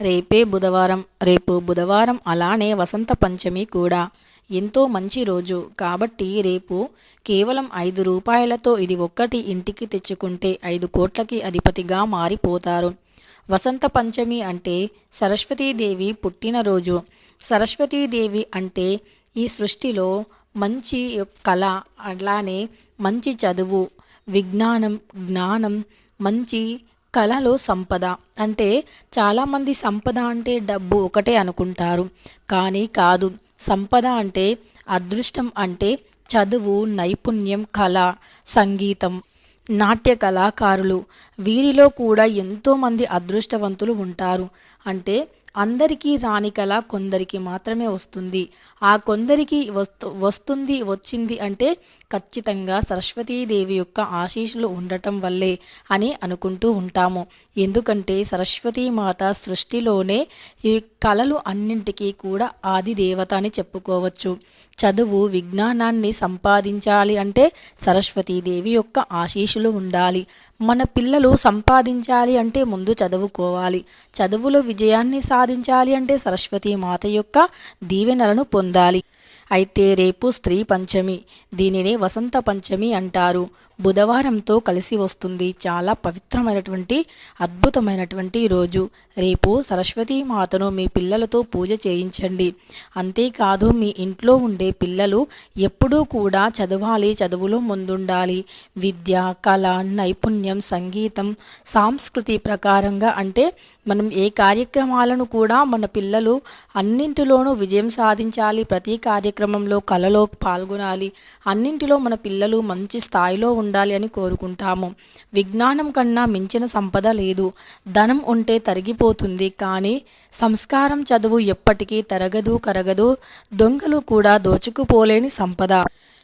రేపే బుధవారం రేపు బుధవారం అలానే వసంత పంచమి కూడా. ఎంతో మంచి రోజు కాబట్టి రేపు కేవలం ఐదు రూపాయలతో ఇది ఒక్కటి ఇంటికి తెచ్చుకుంటే ఐదు కోట్లకి అధిపతిగా మారిపోతారు. వసంత పంచమి అంటే సరస్వతీదేవి పుట్టినరోజు సరస్వతీదేవి అంటే ఈ సృష్టిలో మంచి కళ అలానే మంచి చదువు విజ్ఞానం జ్ఞానం మంచి కళలో సంపద అంటే చాలామంది సంపద అంటే డబ్బు ఒకటే అనుకుంటారు. కానీ కాదు సంపద అంటే అదృష్టం అంటే చదువు నైపుణ్యం కళ సంగీతం నాట్య కళాకారులు వీరిలో కూడా ఎంతోమంది అదృష్టవంతులు ఉంటారు. అంటే అందరికీ రాని కళ కొందరికి మాత్రమే వస్తుంది. ఆ కొందరికి వస్తు వస్తుంది వచ్చింది అంటే ఖచ్చితంగా సరస్వతీదేవి యొక్క ఆశీస్సులు ఉండటం వల్లే అని అనుకుంటూ ఉంటాము. ఎందుకంటే సరస్వతీమాత సృష్టిలోనే ఈ కళలు అన్నింటికీ కూడా ఆది దేవత అని చెప్పుకోవచ్చు. చదువు విజ్ఞానాన్ని సంపాదించాలి అంటే సరస్వతీదేవి యొక్క ఆశీస్సులు ఉండాలి. మన పిల్లలు సంపాదించాలి అంటే ముందు చదువుకోవాలి. చదువులో విజయాన్ని సాధించాలి అంటే సరస్వతీ మాత యొక్క దీవెనలను పొందాలి. అయితే రేపు స్త్రీ పంచమి దీనిని వసంత పంచమి అంటారు. బుధవారంతో కలిసి వస్తుంది. చాలా పవిత్రమైనటువంటి అద్భుతమైనటువంటి రోజు. రేపు సరస్వతీ మాతను మీ పిల్లలతో పూజ చేయించండి. అంతేకాదు మీ ఇంట్లో ఉండే పిల్లలు ఎప్పుడూ కూడా చదవాలి చదువులో ముందుండాలి. విద్య కళ నైపుణ్యం సంగీతం సాంస్కృతి ప్రకారంగా అంటే మనం ఏ కార్యక్రమాలను కూడా మన పిల్లలు అన్నింటిలోనూ విజయం సాధించాలి. ప్రతి కార్యక్రమంలో కళలో పాల్గొనాలి. అన్నింటిలో మన పిల్లలు మంచి స్థాయిలో ఉండాలి అని కోరుకుంటాము. విజ్ఞానం కన్నా మించిన సంపద లేదు. ధనం ఉంటే తరిగిపోతుంది కానీ సంస్కారం చదువు ఎప్పటికీ తరగదు కరగదు. దొంగలు కూడా దోచుకుపోలేని సంపద.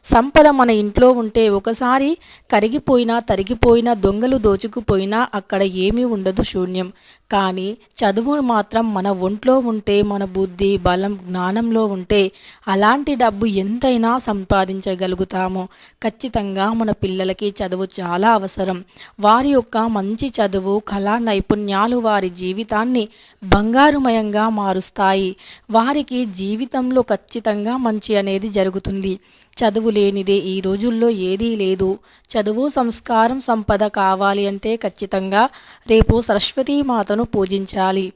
సంపద మన ఇంట్లో ఉంటే ఒకసారి కరిగిపోయినా తరిగిపోయినా దొంగలు దోచుకుపోయినా అక్కడ ఏమీ ఉండదు శూన్యం. కానీ చదువు మాత్రం మన ఒంట్లో ఉంటే మన బుద్ధి బలం జ్ఞానంలో ఉంటే అలాంటి డబ్బు ఎంతైనా సంపాదించగలుగుతాము. ఖచ్చితంగా మన పిల్లలకి చదువు చాలా అవసరం. వారి యొక్క మంచి చదువు కళా నైపుణ్యాలు వారి జీవితాన్ని బంగారుమయంగా మారుస్తాయి. వారికి జీవితంలో ఖచ్చితంగా మంచి అనేది జరుగుతుంది. చదువు లేనిదే ఈ రోజుల్లో ఏదీ లేదు. చదువు సంస్కారం సంపద కావాలి అంటే ఖచ్చితంగా రేపు సరస్వతీమాతను పూజించాలి.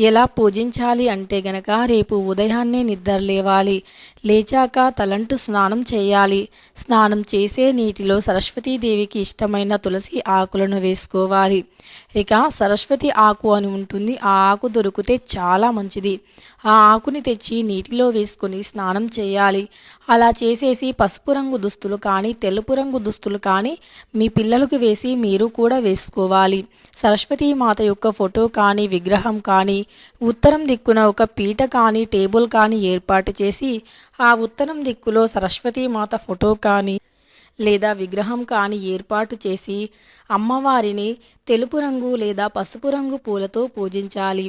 ఎలా పూజించాలి అంటే గనక రేపు ఉదయాన్నే నిద్ర లేవాలి. లేచాక తలంటు స్నానం చేయాలి. స్నానం చేసే నీటిలో సరస్వతీదేవికి ఇష్టమైన తులసి ఆకులను వేసుకోవాలి. ఇక సరస్వతి ఆకు అని ఉంటుంది. ఆ ఆకు దొరికితే చాలా మంచిది. ఆ ఆకుని తెచ్చి నీటిలో వేసుకొని స్నానం చేయాలి. అలా చేసేసి పసుపు రంగు దుస్తులు కానీ తెలుపు రంగు దుస్తులు కానీ మీ పిల్లలకు వేసి మీరు కూడా వేసుకోవాలి. సరస్వతీ మాత యొక్క ఫోటో కానీ విగ్రహం కానీ ఉత్తరం దిక్కున ఒక పీట కానీ టేబుల్ కానీ ఏర్పాటు చేసి ఆ ఉత్తరం దిక్కులో సరస్వతీ మాత ఫోటో కానీ లేదా విగ్రహం కానీ ఏర్పాటు చేసి అమ్మవారిని తెలుపు రంగు లేదా పసుపు రంగు పూలతో పూజించాలి.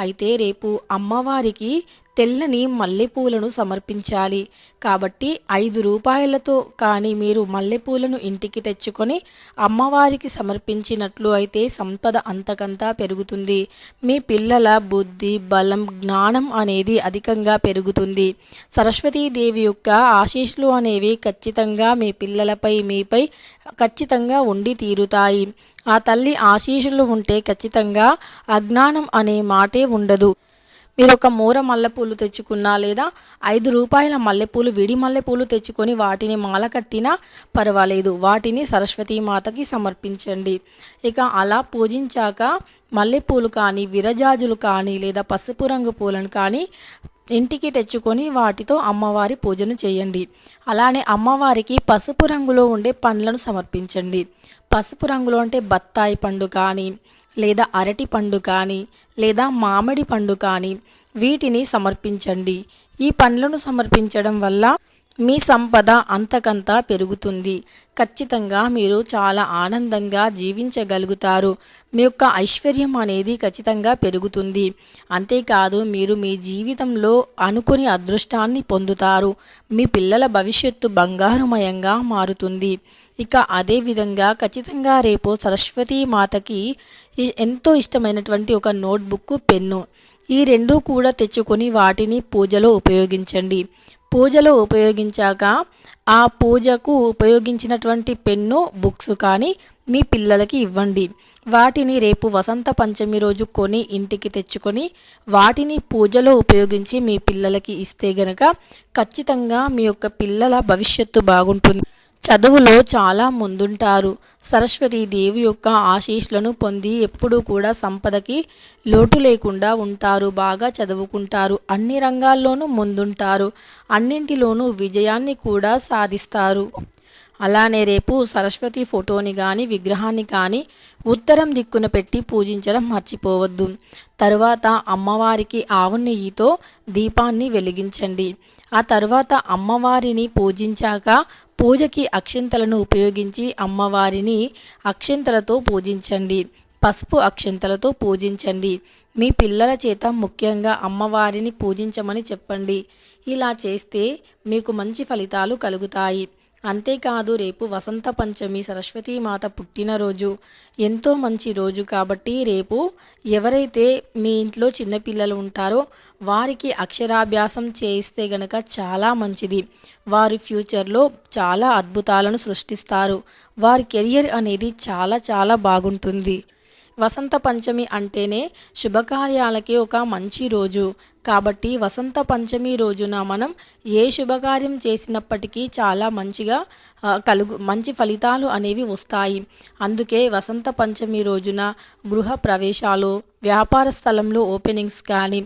అయితే రేపు అమ్మవారికి తెల్లని మల్లెపూలను సమర్పించాలి. కాబట్టి ఐదు రూపాయలతో కానీ మీరు మల్లెపూలను ఇంటికి తెచ్చుకొని అమ్మవారికి సమర్పించినట్లు అయితే సంపద అంతకంతా పెరుగుతుంది. మీ పిల్లల బుద్ధి బలం జ్ఞానం అనేది అధికంగా పెరుగుతుంది. సరస్వతీదేవి యొక్క ఆశీస్సులు అనేవి ఖచ్చితంగా మీ పిల్లలపై మీపై ఖచ్చితంగా ఉండి తీరుతాయి. ఆ తల్లి ఆశీషులు ఉంటే ఖచ్చితంగా అజ్ఞానం అనే మాటే ఉండదు. మీరు ఒక మూర మల్లెపూలు తెచ్చుకున్నా లేదా ఐదు రూపాయల మల్లెపూలు విడి మల్లెపూలు తెచ్చుకొని వాటిని మాల కట్టినా పర్వాలేదు. వాటిని సరస్వతీ మాతకి సమర్పించండి. ఇక అలా పూజించాక మల్లెపూలు కానీ విరజాజులు కానీ లేదా పసుపు రంగు పూలను కానీ ఇంటికి తెచ్చుకొని వాటితో అమ్మవారి పూజను చేయండి. అలానే అమ్మవారికి పసుపు రంగులో ఉండే పండ్లను సమర్పించండి. పసుపు రంగులో అంటే బత్తాయి పండు కానీ లేదా అరటి పండు కానీ లేదా మామిడి పండు కానీ వీటిని సమర్పించండి. ఈ పండ్లను సమర్పించడం వల్ల మీ సంపద అంతకంతా పెరుగుతుంది. ఖచ్చితంగా మీరు చాలా ఆనందంగా జీవించగలుగుతారు. మీ యొక్క ఐశ్వర్యం అనేది ఖచ్చితంగా పెరుగుతుంది. అంతేకాదు మీరు మీ జీవితంలో అనుకుని అదృష్టాన్ని పొందుతారు. మీ పిల్లల భవిష్యత్తు బంగారుమయంగా మారుతుంది. ఇక అదేవిధంగా ఖచ్చితంగా రేపు సరస్వతీ మాతకి ఎంతో ఇష్టమైనటువంటి ఒక నోట్బుక్ పెన్ను ఈ రెండు కూడా తెచ్చుకొని వాటిని పూజలో ఉపయోగించండి. పూజలో ఉపయోగించాక ఆ పూజకు ఉపయోగించినటువంటి పెన్ను బుక్స్ కానీ మీ పిల్లలకి ఇవ్వండి. వాటిని రేపు వసంత పంచమి రోజు కొని ఇంటికి తెచ్చుకొని వాటిని పూజలో ఉపయోగించి మీ పిల్లలకి ఇస్తే గనక ఖచ్చితంగా మీ యొక్క పిల్లల భవిష్యత్తు బాగుంటుంది. చదువులో చాలా ముందుంటారు. సరస్వతి దేవి యొక్క ఆశీస్సులను పొంది ఎప్పుడూ కూడా సంపదకి లోటు లేకుండా ఉంటారు. బాగా చదువుకుంటారు. అన్ని రంగాల్లోనూ ముందుంటారు. అన్నింటిలోనూ విజయాన్ని కూడా సాధిస్తారు. అలానే రేపు సరస్వతి ఫోటోని కానీ విగ్రహాన్ని కానీ ఉత్తరం దిక్కున పెట్టి పూజించడం మర్చిపోవద్దు. తరువాత అమ్మవారికి ఆవు నెయ్యితో దీపాన్ని వెలిగించండి. ఆ తర్వాత అమ్మవారిని పూజించాక పూజకి అక్షింతలను ఉపయోగించి అమ్మవారిని అక్షింతలతో పూజించండి. పసుపు అక్షింతలతో పూజించండి. మీ పిల్లల చేత ముఖ్యంగా అమ్మవారిని పూజించమని చెప్పండి. ఇలా చేస్తే మీకు మంచి ఫలితాలు కలుగుతాయి. అంతేకాదు రేపు వసంత పంచమి సరస్వతీమాత పుట్టినరోజు. ఎంతో మంచి రోజు కాబట్టి రేపు ఎవరైతే మీ ఇంట్లో చిన్నపిల్లలు ఉంటారో వారికి అక్షరాభ్యాసం చేయిస్తే గనక చాలా మంచిది. వారి ఫ్యూచర్లో చాలా అద్భుతాలను సృష్టిస్తారు. వారి కెరియర్ అనేది చాలా చాలా బాగుంటుంది. వసంత పంచమి అంటేనే శుభకార్యాలకి ఒక మంచి రోజు. కాబట్టి వసంత పంచమి రోజున మనం ఏ శుభకార్యం చేసినప్పటికీ చాలా మంచిగా కలుగు మంచి ఫలితాలు అనేవి వస్తాయి. అందుకే వసంత పంచమి రోజున గృహ ప్రవేశాలు వ్యాపార స్థలంలో ఓపెనింగ్స్ కానీ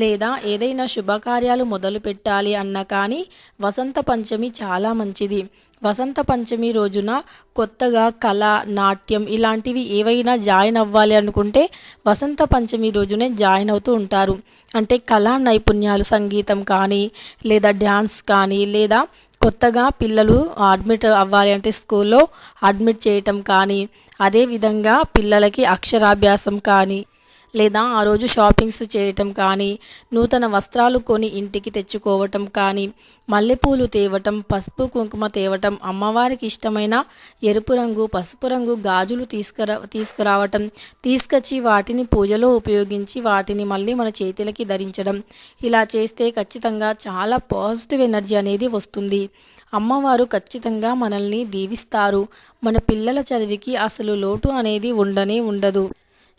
లేదా ఏదైనా శుభకార్యాలు మొదలు పెట్టాలి అన్నా కానీ వసంత పంచమి చాలా మంచిది. వసంత పంచమి రోజున కొత్తగా కళ నాట్యం ఇలాంటివి ఏవైనా జాయిన్ అవ్వాలి అనుకుంటే వసంత పంచమి రోజునే జాయిన్ అవుతూ ఉంటారు. అంటే కళ నైపుణ్యాలు సంగీతం కానీ లేదా డ్యాన్స్ కానీ లేదా కొత్తగా పిల్లలు అడ్మిట్ అవ్వాలి అంటే స్కూల్లో అడ్మిట్ చేయటం కానీ అదేవిధంగా పిల్లలకి అక్షరాభ్యాసం కానీ లేదా ఆ రోజు షాపింగ్స్ చేయటం కానీ నూతన వస్త్రాలు కొని ఇంటికి తెచ్చుకోవటం కానీ మల్లెపూలు తేవటం పసుపు కుంకుమ తేవటం అమ్మవారికి ఇష్టమైన ఎరుపు రంగు పసుపు రంగు గాజులు తీసుకురా తీసుకురావటం తీసుకొచ్చి వాటిని పూజలో ఉపయోగించి వాటిని మళ్ళీ మన చేతులకి ధరించడం. ఇలా చేస్తే ఖచ్చితంగా చాలా పాజిటివ్ ఎనర్జీ అనేది వస్తుంది. అమ్మవారు ఖచ్చితంగా మనల్ని దీవిస్తారు. మన పిల్లల చదివికి అసలు లోటు అనేది ఉండనే ఉండదు.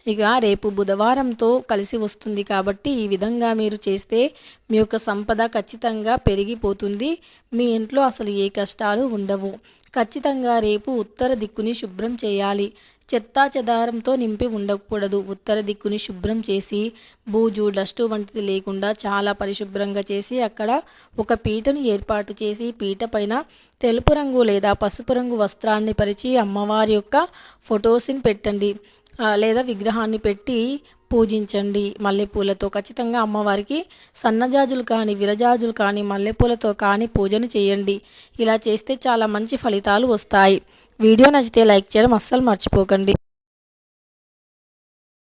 ఇక రేపు బుధవారంతో కలిసి వస్తుంది కాబట్టి ఈ విధంగా మీరు చేస్తే మీ యొక్క సంపద ఖచ్చితంగా పెరిగిపోతుంది. మీ ఇంట్లో అసలు ఏ కష్టాలు ఉండవు. ఖచ్చితంగా రేపు ఉత్తర దిక్కుని శుభ్రం చేయాలి. చెత్తా చెదారంతో నింపి ఉండకూడదు. ఉత్తర దిక్కుని శుభ్రం చేసి బూజు డస్టు వంటిది లేకుండా చాలా పరిశుభ్రంగా చేసి అక్కడ ఒక పీటను ఏర్పాటు చేసి పీట పైన తెలుపు రంగు లేదా పసుపు రంగు వస్త్రాన్ని పరిచి అమ్మవారి యొక్క ఫొటోస్ని పెట్టండి. లేదా విగ్రహాన్ని పెట్టి పూజించండి మల్లెపూలతో. ఖచ్చితంగా అమ్మవారికి సన్నజాజులు కానీ విరజాజులు కానీ మల్లెపూలతో కానీ పూజను చేయండి. ఇలా చేస్తే చాలా మంచి ఫలితాలు వస్తాయి. వీడియో నచ్చితే లైక్ చేయడం అస్సలు మర్చిపోకండి.